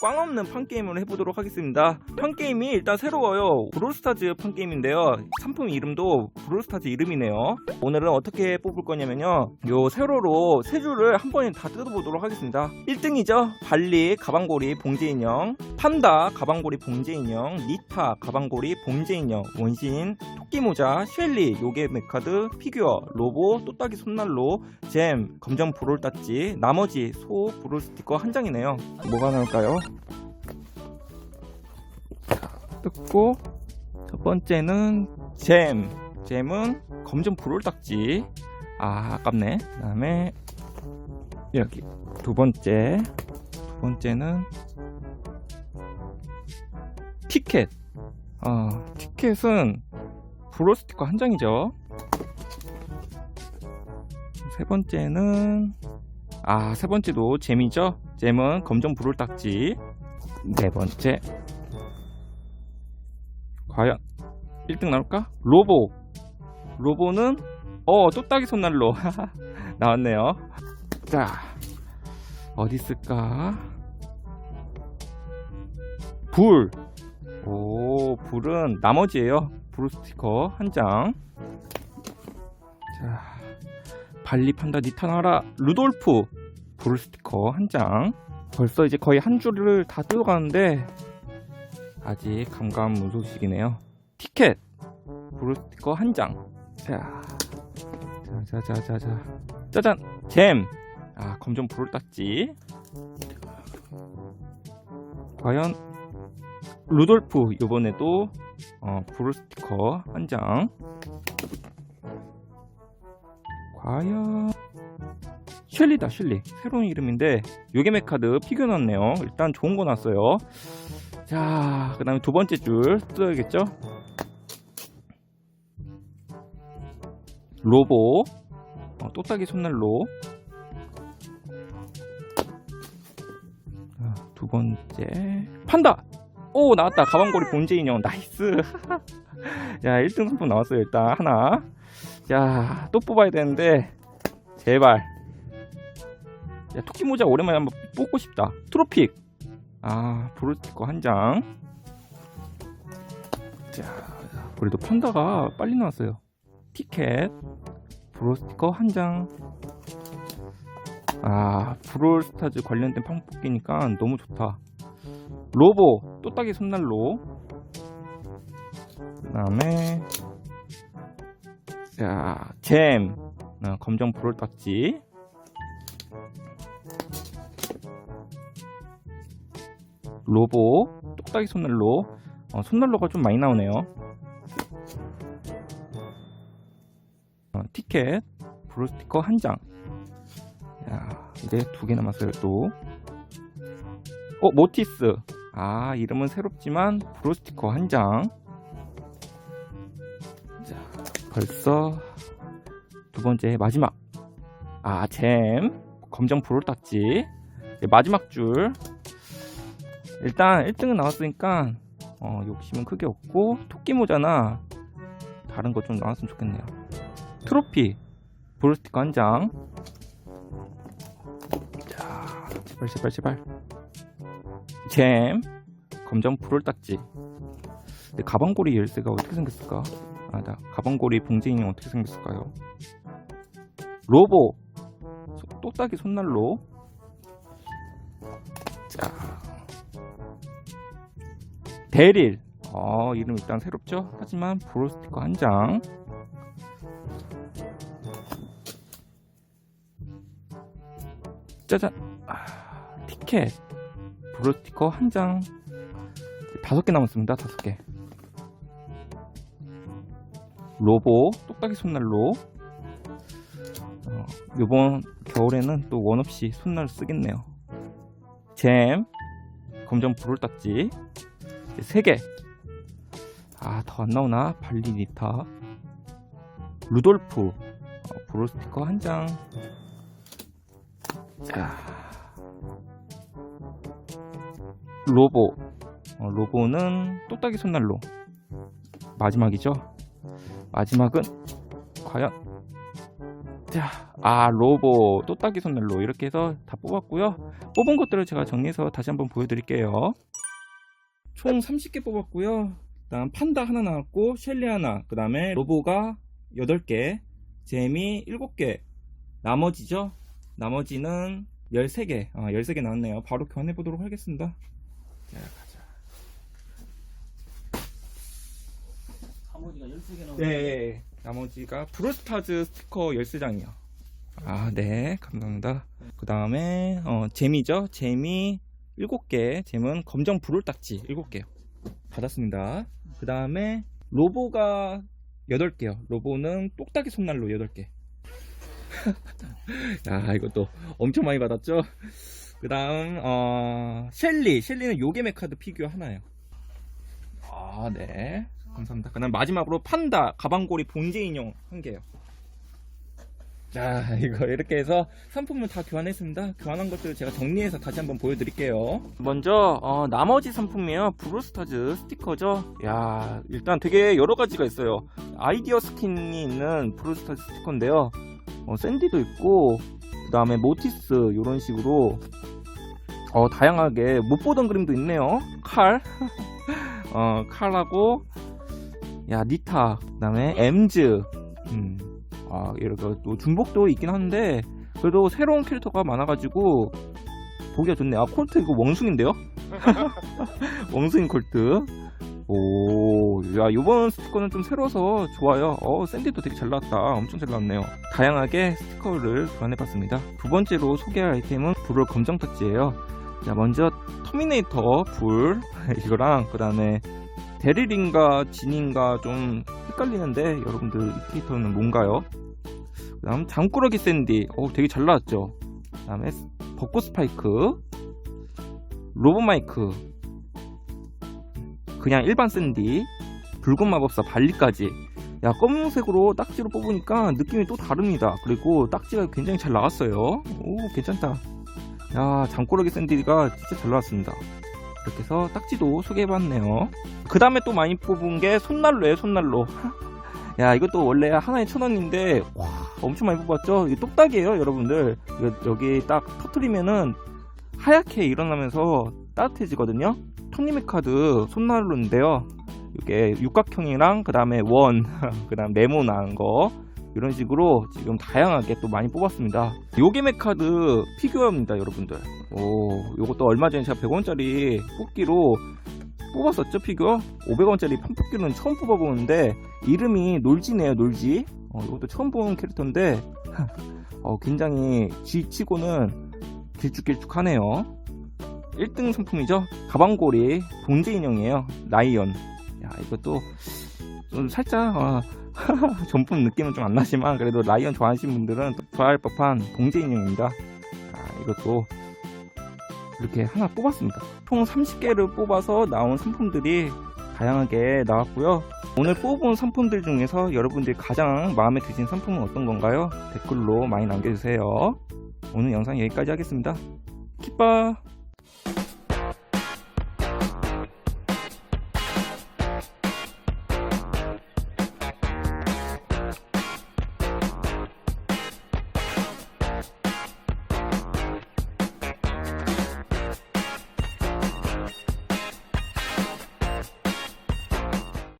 꽝 없는 판게임을 해보도록 하겠습니다. 판게임이 일단 새로워요. 브롤스타즈 판게임인데요. 상품 이름도 브롤스타즈 이름이네요. 오늘은 어떻게 뽑을 거냐면요. 요 세로로 세 줄을 한 번에 다 뜯어보도록 하겠습니다. 1등이죠. 발리 가방고리 봉제 인형, 판다 가방고리 봉제 인형, 니타 가방고리 봉제 인형, 원신, 토끼 모자, 쉘리, 요괴 메카드, 피규어, 로보, 또따기 손난로, 잼, 검정 브롤 따찌, 나머지 소 브롤 스티커 한 장이네요. 뭐가 나올까요? 자, 뜯고 첫 번째는 잼. 잼은 검정 브롤 딱지. 아, 아깝네. 그다음에 여기 두 번째. 두 번째는 티켓. 어, 티켓은 브롤 스티커 한 장이죠. 세 번째는 아, 세 번째도 잼이죠? 잼은 검정 불을 딱지. 네 번째. 과연 1등 나올까? 로보. 로보는 어, 또따기 손난로. 나왔네요. 자. 어디 있을까? 불. 오, 불은 나머지예요. 불 스티커 한 장. 자. 발리 판다 니타나라 루돌프 브루 스티커 한 장. 벌써 이제 거의 한 줄을 다 뜯어가는데 아직 감감무 소식이네요. 티켓 브루 스티커 한 장. 자, 자자자자자, 짜잔 잼. 아 검정 불을 땄지. 과연 루돌프 이번에도 어, 브루 스티커 한 장. 과연 쉘리다 쉘리. 새로운 이름인데 요게메 카드 피규어 넣었네요. 일단 좋은 거 났어요. 자 그 다음에 두 번째 줄 뜯어야겠죠? 로보. 어, 또따기 손난로. 자, 두 번째. 판다 오 나왔다 가방고리 본제 인형 나이스 자 1등 상품 나왔어요 일단 하나 자, 또 뽑아야 되는데 제발. 야, 토끼 모자 오랜만에 한번 뽑고 싶다. 트로픽. 아, 브루스티커 한 장. 자, 그래도 판다가 빨리 나왔어요. 티켓. 브로스티커 한 장. 아, 브롤스타즈 관련된 판 뽑기니까 너무 좋다. 로보, 또따기 손난로. 그 다음에 자, 잼. 어, 검정 불을 땄지. 로보. 똑딱이 손난로. 어, 손난로가 좀 많이 나오네요. 어, 티켓. 브루 스티커 한 장. 자, 이제 두 개 남았어요, 또. 어, 모티스. 아, 이름은 새롭지만 브루 스티커 한 장. 벌써 두 번째 마지막. 아잼. 검정 불을 땄지. 네, 마지막 줄. 일단 1등은 나왔으니까 어, 욕심은 크게 없고 토끼 모자나 다른 거좀 나왔으면 좋겠네요. 트로피. 브루스티커 한장. 자 제발 제발 제발 잼. 검정 불을 땄지. 근데 가방고리 열쇠가 어떻게 생겼을까? 아, 나 가방고리 봉제인이 어떻게 생겼을까요? 로보! 소- 또따기 손난로. 자. 베릴. 어 이름 일단 새롭죠? 하지만 브로 스티커 한장. 짜잔. 아, 티켓 브로 스티커 한 장. 다섯 개 남았습니다 다섯 개. 로보 똑딱이 손난로. 어, 요번 겨울에는 또 원없이 손난로 쓰겠네요. 잼. 검정 불을 땄지. 3개. 아 더 안 나오나? 발리 니타. 루돌프. 어, 브로 스티커 한장. 자 로보 어, 로보는 똑딱이 손난로 마지막이죠 마지막은 과연 자, 아 로보 또따기 손난로 이렇게 해서 다 뽑았고요. 뽑은 것들을 제가 정리해서 다시 한번 보여드릴게요. 총 30개 뽑았고요. 그다음 판다 하나 나왔고 셸리 하나, 그 다음에 로보가 8개, 제미 7개, 나머지죠? 나머지는 13개, 아, 13개 나왔네요. 바로 교환해 보도록 하겠습니다. 자, 가자. 나머지가 13개 나오고 네, 나머지가 브로스타즈 스티커 13장이요. 아, 네, 감사합니다. 그 다음에, 어, 재미죠? 재미 7개, 잼은 검정 불을 딱지 7개요. 받았습니다. 그 다음에, 로보가 8개요. 로보는 똑딱이 손난로 8개. 야, 이것도 엄청 많이 받았죠? 그 다음, 어, 셸리. 셸리는 요게메 카드 피규어 하나요. 아, 네. 감사합니다. 그 다음 마지막으로 판다 가방고리 본제 인형 한 개요. 자, 이거 이렇게 해서 상품을 다 교환했습니다. 교환한 것들을 제가 정리해서 다시 한번 보여드릴게요. 먼저 어, 나머지 상품이에요. 브루스타즈 스티커죠. 야, 일단 되게 여러 가지가 있어요. 아이디어 스킨이 있는 브루스타즈 스티커인데요. 어, 샌디도 있고, 그 다음에 모티스 이런 식으로 어, 다양하게 못 보던 그림도 있네요. 칼, 어, 칼하고 야 니타 그다음에 엠즈. 음, 아 이렇게 또 중복도 있긴 한데 그래도 새로운 캐릭터가 많아가지고 보기가 좋네 아 콜트 이거 멍숭인데요? 멍숭인 콜트 오 야 요번 스티커는 좀 새로워서 좋아요. 어 샌디도 되게 잘 나왔다. 엄청 잘 나왔네요. 다양하게 스티커를 교환해봤습니다. 두 번째로 소개할 아이템은 불을 검정 터치예요. 자 먼저 터미네이터 불 이거랑 그 다음에 데릴인가 진인가 좀 헷갈리는데 여러분들 이 캐릭터는 뭔가요? 그 다음 장꾸러기 샌디. 어 되게 잘 나왔죠? 그 다음에 벚꽃 스파이크 로보 마이크 그냥 일반 샌디 붉은 마법사 발리까지 야 검은색으로 딱지로 뽑으니까 느낌이 또 다릅니다 그리고 딱지가 굉장히 잘 나왔어요 오 괜찮다 야 장꾸러기 샌디가 진짜 잘 나왔습니다 이렇게 해서 딱지도 소개해봤네요. 그 다음에 또 많이 뽑은 게 손난로예요, 손난로. 야, 이것도 원래 하나에 천 원인데, 와, 엄청 많이 뽑았죠? 이게 똑딱이에요, 여러분들. 여기 딱 터트리면은 하얗게 일어나면서 따뜻해지거든요? 톱니메 카드 손난로인데요. 이게 육각형이랑, 그 다음에 원, 그 다음 네모 나은 거. 이런 식으로 지금 다양하게 또 많이 뽑았습니다. 요게메 카드 피규어입니다, 여러분들. 오, 요것도 얼마 전에 제가 100원짜리 뽑기로 뽑았었죠, 피규어? 500원짜리 판뽑기는 처음 뽑아보는데, 이름이 놀지네요, 놀지. 어, 이것도 처음 보는 캐릭터인데, 어, 굉장히 G치고는 길쭉길쭉하네요. 1등 상품이죠? 가방고리 본제 인형이에요. 라이언. 야, 이것도 좀 살짝, 어, 전품 느낌은 좀 안 나지만, 그래도 라이언 좋아하시는 분들은 좋아할 법한 봉제 인형입니다. 아, 이것도 이렇게 하나 뽑았습니다. 총 30개를 뽑아서 나온 상품들이 다양하게 나왔고요. 오늘 뽑은 상품들 중에서 여러분들이 가장 마음에 드신 상품은 어떤 건가요? 댓글로 많이 남겨주세요. 오늘 영상 여기까지 하겠습니다. 키빠!